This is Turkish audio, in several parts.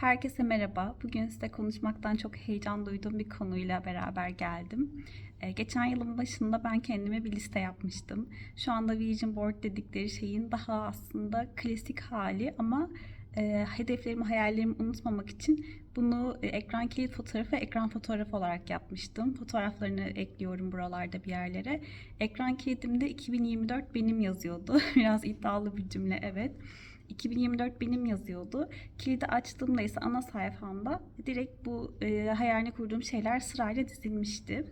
Herkese merhaba. Bugün size konuşmaktan çok heyecan duyduğum bir konuyla beraber geldim. Ee, geçen yılın başında ben kendime bir liste yapmıştım. Şu anda Vision Board dedikleri şeyin daha aslında klasik hali ama e, hedeflerimi, hayallerimi unutmamak için bunu e, ekran kilit fotoğrafı, ekran fotoğrafı olarak yapmıştım. Fotoğraflarını ekliyorum buralarda bir yerlere. Ekran kilidimde 2024 benim yazıyordu. Biraz iddialı bir cümle evet. 2024 benim yazıyordu. Kilidi açtığımda ise ana sayfamda direkt bu e, hayalini kurduğum şeyler sırayla dizilmişti.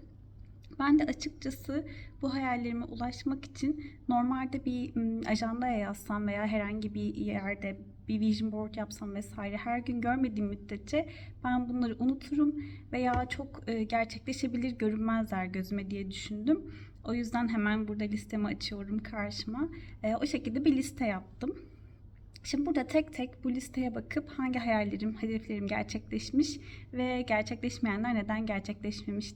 Ben de açıkçası bu hayallerime ulaşmak için normalde bir ajandaya yazsam veya herhangi bir yerde bir vision board yapsam vesaire her gün görmediğim müddetçe ben bunları unuturum veya çok e, gerçekleşebilir görünmezler gözüme diye düşündüm. O yüzden hemen burada listemi açıyorum karşıma. E, o şekilde bir liste yaptım. Şimdi burada tek tek bu listeye bakıp hangi hayallerim, hedeflerim gerçekleşmiş ve gerçekleşmeyenler neden gerçekleşmemiş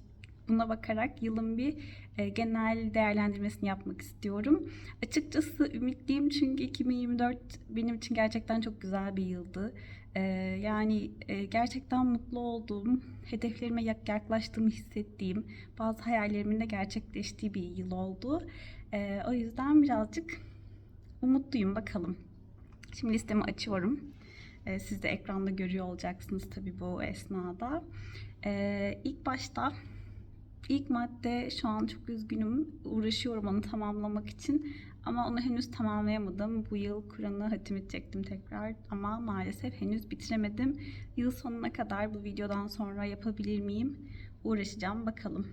buna bakarak yılın bir e, genel değerlendirmesini yapmak istiyorum. Açıkçası ümitliyim çünkü 2024 benim için gerçekten çok güzel bir yıldı. E, yani e, gerçekten mutlu olduğum, hedeflerime yak- yaklaştığımı hissettiğim, bazı hayallerimin de gerçekleştiği bir yıl oldu. O yüzden birazcık umutluyum bakalım. Şimdi listemi açıyorum. Ee, siz de ekranda görüyor olacaksınız tabii bu esnada. Ee, ilk başta ilk madde şu an çok üzgünüm. Uğraşıyorum onu tamamlamak için. Ama onu henüz tamamlayamadım. Bu yıl Kur'an'ı hatim edecektim tekrar. Ama maalesef henüz bitiremedim. Yıl sonuna kadar bu videodan sonra yapabilir miyim? Uğraşacağım bakalım.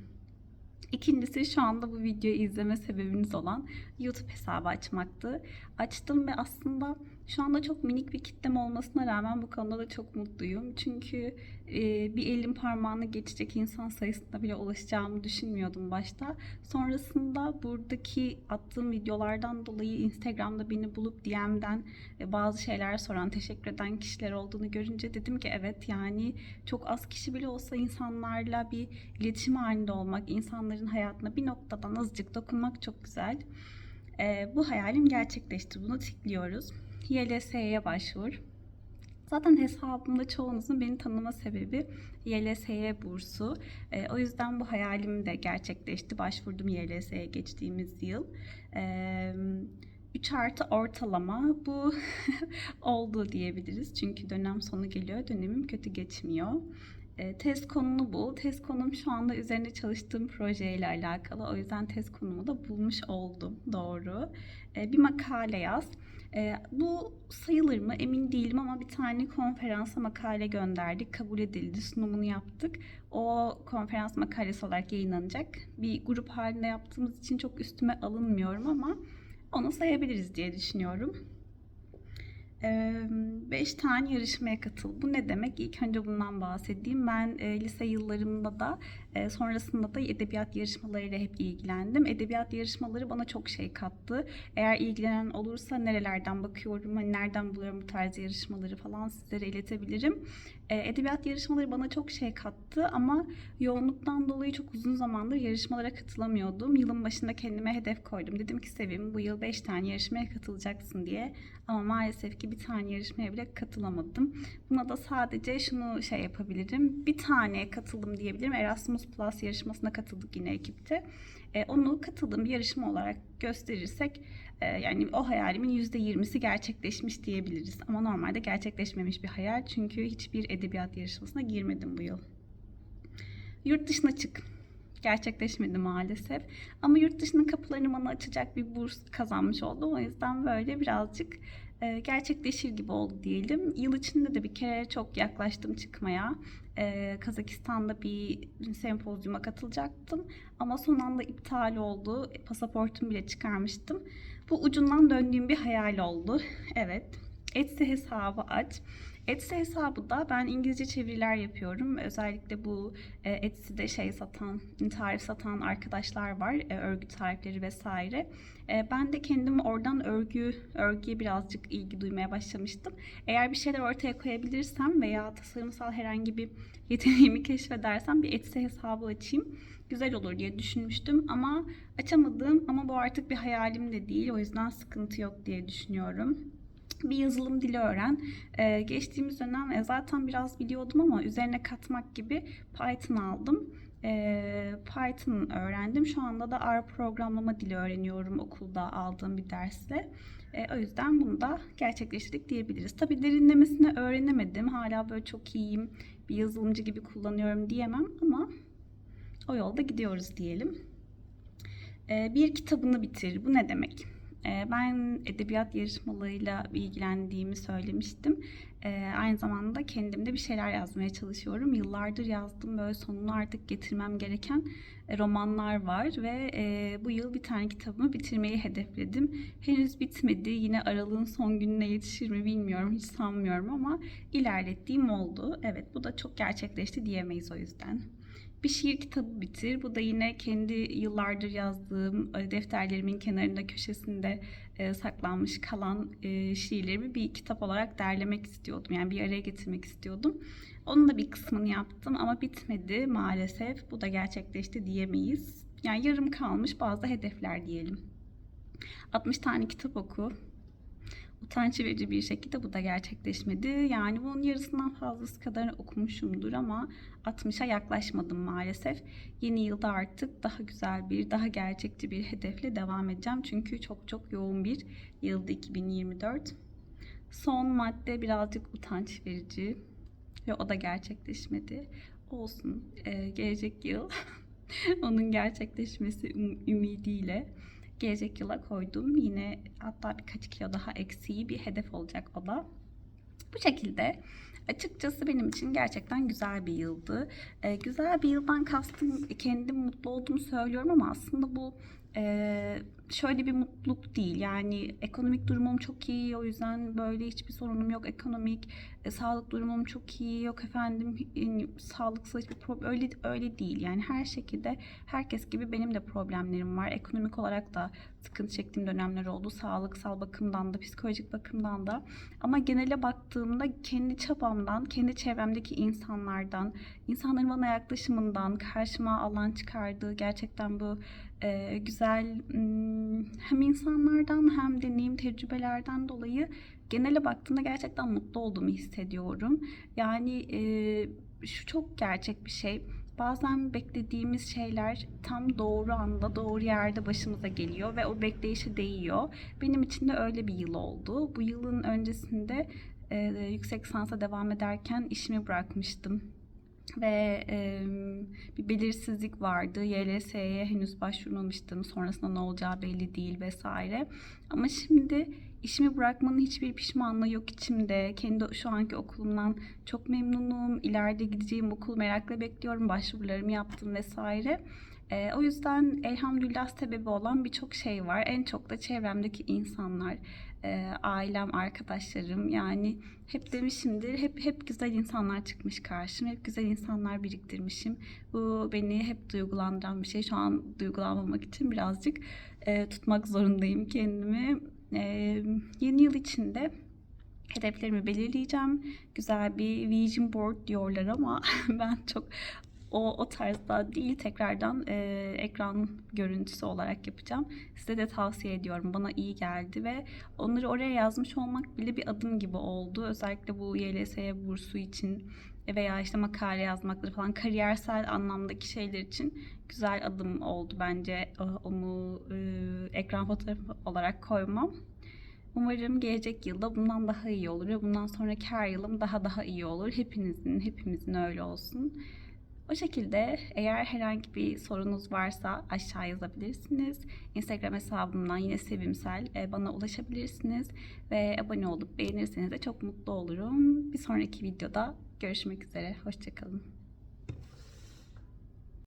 İkincisi şu anda bu videoyu izleme sebebiniz olan YouTube hesabı açmaktı. Açtım ve aslında şu anda çok minik bir kitlem olmasına rağmen bu konuda da çok mutluyum. Çünkü e, bir elin parmağını geçecek insan sayısına bile ulaşacağımı düşünmüyordum başta. Sonrasında buradaki attığım videolardan dolayı Instagram'da beni bulup DM'den e, bazı şeyler soran, teşekkür eden kişiler olduğunu görünce dedim ki evet yani çok az kişi bile olsa insanlarla bir iletişim halinde olmak, insanların hayatına bir noktadan azıcık dokunmak çok güzel. E, bu hayalim gerçekleşti. Bunu tıklıyoruz. YLS'ye başvur. Zaten hesabımda çoğunuzun beni tanıma sebebi YLS'ye bursu. E, o yüzden bu hayalim de gerçekleşti. Başvurdum YLS'ye geçtiğimiz yıl. E, 3 artı ortalama bu oldu diyebiliriz. Çünkü dönem sonu geliyor. Dönemim kötü geçmiyor. E, test konunu bul. Test konum şu anda üzerinde çalıştığım projeyle alakalı. O yüzden test konumu da bulmuş oldum. Doğru. E, bir makale yaz. E, bu sayılır mı emin değilim ama bir tane konferansa makale gönderdik. Kabul edildi. Sunumunu yaptık. O konferans makalesi olarak yayınlanacak. Bir grup halinde yaptığımız için çok üstüme alınmıyorum ama onu sayabiliriz diye düşünüyorum. 5 tane yarışmaya katıl. Bu ne demek? İlk önce bundan bahsedeyim. Ben e, lise yıllarımda da e, sonrasında da edebiyat yarışmalarıyla hep ilgilendim. Edebiyat yarışmaları bana çok şey kattı. Eğer ilgilenen olursa nerelerden bakıyorum, hani nereden buluyorum bu tarz yarışmaları falan sizlere iletebilirim. E, edebiyat yarışmaları bana çok şey kattı ama yoğunluktan dolayı çok uzun zamandır yarışmalara katılamıyordum. Yılın başında kendime hedef koydum. Dedim ki Sevim bu yıl 5 tane yarışmaya katılacaksın diye. Ama maalesef ki bir tane yarışmaya bile katılamadım. Buna da sadece şunu şey yapabilirim. Bir tane katıldım diyebilirim. Erasmus Plus yarışmasına katıldık yine ekipte. E, onu katıldığım bir yarışma olarak gösterirsek e, yani o hayalimin %20'si gerçekleşmiş diyebiliriz. Ama normalde gerçekleşmemiş bir hayal. Çünkü hiçbir edebiyat yarışmasına girmedim bu yıl. Yurt dışına çık gerçekleşmedi maalesef. Ama yurt dışının kapılarını bana açacak bir burs kazanmış oldum. O yüzden böyle birazcık e, gerçekleşir gibi oldu diyelim. Yıl içinde de bir kere çok yaklaştım çıkmaya. E, Kazakistan'da bir sempozyuma katılacaktım. Ama son anda iptal oldu. Pasaportumu bile çıkarmıştım. Bu ucundan döndüğüm bir hayal oldu. Evet. Etsy hesabı aç. Etsy hesabı da ben İngilizce çeviriler yapıyorum. Özellikle bu e, Etsy'de şey satan, tarif satan arkadaşlar var. E, örgü tarifleri vesaire. E, ben de kendim oradan örgü, örgüye birazcık ilgi duymaya başlamıştım. Eğer bir şeyler ortaya koyabilirsem veya tasarımsal herhangi bir yeteneğimi keşfedersem bir Etsy hesabı açayım. Güzel olur diye düşünmüştüm ama açamadım ama bu artık bir hayalim de değil. O yüzden sıkıntı yok diye düşünüyorum. Bir yazılım dili öğren. Ee, geçtiğimiz dönem e, zaten biraz biliyordum ama üzerine katmak gibi Python aldım. Ee, Python öğrendim. Şu anda da R programlama dili öğreniyorum okulda aldığım bir dersle. Ee, o yüzden bunu da gerçekleştirdik diyebiliriz. Tabii derinlemesine öğrenemedim. Hala böyle çok iyiyim, bir yazılımcı gibi kullanıyorum diyemem ama o yolda gidiyoruz diyelim. Ee, bir kitabını bitir. Bu ne demek? Ee, ben edebiyat yarışmalarıyla ilgilendiğimi söylemiştim. Ee, aynı zamanda kendim de bir şeyler yazmaya çalışıyorum. Yıllardır yazdım böyle sonunu artık getirmem gereken e, romanlar var ve e, bu yıl bir tane kitabımı bitirmeyi hedefledim. Henüz bitmedi. Yine aralığın son gününe yetişir mi bilmiyorum. Hiç sanmıyorum ama ilerlettiğim oldu. Evet bu da çok gerçekleşti diyemeyiz o yüzden. Bir şiir kitabı bitir. Bu da yine kendi yıllardır yazdığım e, defterlerimin kenarında köşesinde e, saklanmış kalan e, şiirlerimi bir kitap olarak derlemek istiyordum. Yani bir araya getirmek istiyordum. Onun da bir kısmını yaptım ama bitmedi maalesef. Bu da gerçekleşti diyemeyiz. Yani yarım kalmış bazı hedefler diyelim. 60 tane kitap oku. Utanç verici bir şekilde bu da gerçekleşmedi. Yani bunun yarısından fazlası kadar okumuşumdur ama 60'a yaklaşmadım maalesef. Yeni yılda artık daha güzel bir, daha gerçekçi bir hedefle devam edeceğim. Çünkü çok çok yoğun bir yıldı 2024. Son madde birazcık utanç verici ve o da gerçekleşmedi. Olsun. Ee, gelecek yıl onun gerçekleşmesi üm- ümidiyle gelecek yıla koydum. Yine hatta birkaç kilo daha eksiği bir hedef olacak o da. Bu şekilde açıkçası benim için gerçekten güzel bir yıldı. Ee, güzel bir yıldan kastım kendim mutlu olduğumu söylüyorum ama aslında bu e, şöyle bir mutluluk değil. Yani ekonomik durumum çok iyi o yüzden böyle hiçbir sorunum yok ekonomik. E, sağlık durumum çok iyi yok efendim e, sağlıksal hiçbir problem öyle öyle değil. Yani her şekilde herkes gibi benim de problemlerim var. Ekonomik olarak da sıkıntı çektiğim dönemler oldu. Sağlıksal bakımdan da psikolojik bakımdan da. Ama genele baktığımda kendi çabamdan, kendi çevremdeki insanlardan, insanların bana yaklaşımından, karşıma alan çıkardığı gerçekten bu e, güzel m, hem insanlardan hem deneyim tecrübelerden dolayı genele baktığımda gerçekten mutlu olduğumu hissediyorum. Yani e, şu çok gerçek bir şey. Bazen beklediğimiz şeyler tam doğru anda, doğru yerde başımıza geliyor ve o bekleyişe değiyor. Benim için de öyle bir yıl oldu. Bu yılın öncesinde e, yüksek lisansa devam ederken işimi bırakmıştım ve e, bir belirsizlik vardı. YLS'ye henüz başvurmamıştım. Sonrasında ne olacağı belli değil vesaire. Ama şimdi işimi bırakmanın hiçbir pişmanlığı yok içimde. Kendi şu anki okulumdan çok memnunum. İleride gideceğim okul merakla bekliyorum. Başvurularımı yaptım vesaire. E, o yüzden elhamdülillah sebebi olan birçok şey var. En çok da çevremdeki insanlar, e, ailem, arkadaşlarım. Yani hep demişimdir, hep hep güzel insanlar çıkmış karşıma, hep güzel insanlar biriktirmişim. Bu beni hep duygulandıran bir şey. Şu an duygulanmamak için birazcık e, tutmak zorundayım kendimi. E, yeni yıl içinde hedeflerimi belirleyeceğim. Güzel bir vision board diyorlar ama ben çok o, o tarzda değil tekrardan e, ekran görüntüsü olarak yapacağım. Size de tavsiye ediyorum. Bana iyi geldi ve onları oraya yazmış olmak bile bir adım gibi oldu. Özellikle bu YLS'ye bursu için veya işte makale yazmakları falan kariyersel anlamdaki şeyler için güzel adım oldu bence onu e, ekran fotoğrafı olarak koymam. Umarım gelecek yılda bundan daha iyi olur ve bundan sonraki her yılım daha daha iyi olur. Hepinizin, hepimizin öyle olsun. O şekilde eğer herhangi bir sorunuz varsa aşağı yazabilirsiniz. Instagram hesabımdan yine sevimsel e, bana ulaşabilirsiniz. Ve abone olup beğenirseniz de çok mutlu olurum. Bir sonraki videoda görüşmek üzere. Hoşçakalın.